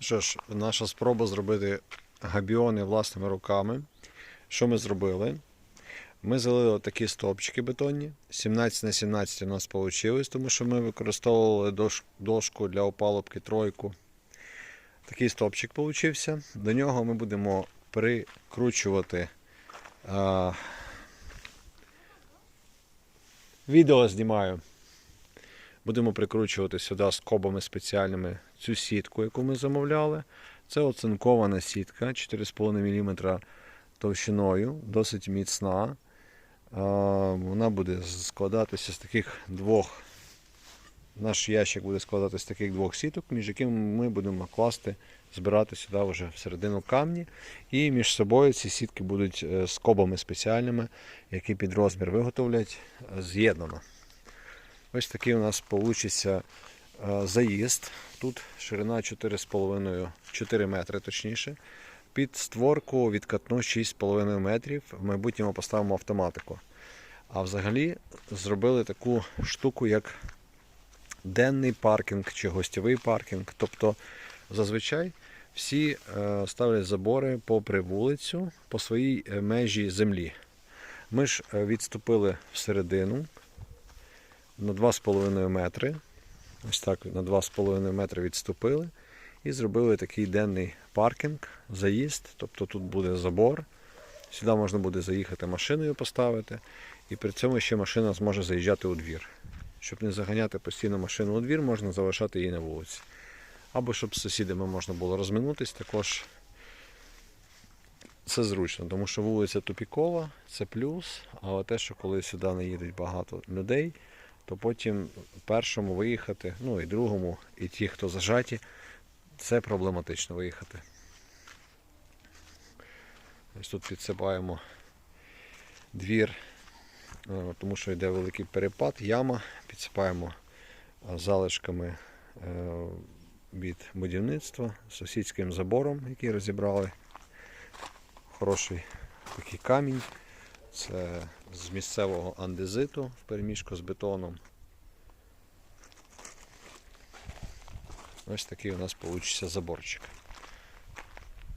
Що ж, наша спроба зробити габіони власними руками. Що ми зробили? Ми залили такі стовпчики бетонні. 17 на 17 у нас вийшло, тому що ми використовували дошку для опалубки тройку. Такий стовпчик получився. До нього ми будемо прикручувати. А... Відео знімаю. Будемо прикручувати сюди скобами спеціальними цю сітку, яку ми замовляли. Це оцинкована сітка 4,5 мм товщиною, досить міцна. Вона буде складатися з таких двох. Наш ящик буде складатися з таких двох сіток, між якими ми будемо класти, збирати сюди вже всередину камні. І між собою ці сітки будуть е, скобами спеціальними, які під розмір виготовлять е, з'єднано. Ось такий у нас вийде заїзд. Тут ширина 4,5 4 метри точніше. Під створку відкатну 6,5 метрів. В майбутньому поставимо автоматику. А взагалі зробили таку штуку, як денний паркінг чи гостєвий паркінг. Тобто зазвичай всі е, ставлять забори попри вулицю по своїй е, межі землі. Ми ж е, відступили всередину на 2,5 метри. Ось так на 2,5 метри відступили і зробили такий денний паркінг, заїзд. Тобто тут буде забор. Сюди можна буде заїхати машиною поставити. І при цьому ще машина зможе заїжджати у двір. Щоб не заганяти постійно машину у двір, можна залишати її на вулиці. Або щоб з сусідами можна було розминутись, також це зручно, тому що вулиця тупікова, це плюс. А те, що коли сюди не багато людей, то потім першому виїхати, ну і другому, і ті, хто зажаті, це проблематично виїхати. Ось тут підсипаємо двір, е, тому що йде великий перепад, яма, підсипаємо е, залишками е, від будівництва, сусідським забором, який розібрали. Хороший такий камінь. Це з місцевого андезиту в переміжку з бетоном. Ось такий у нас вийде заборчик.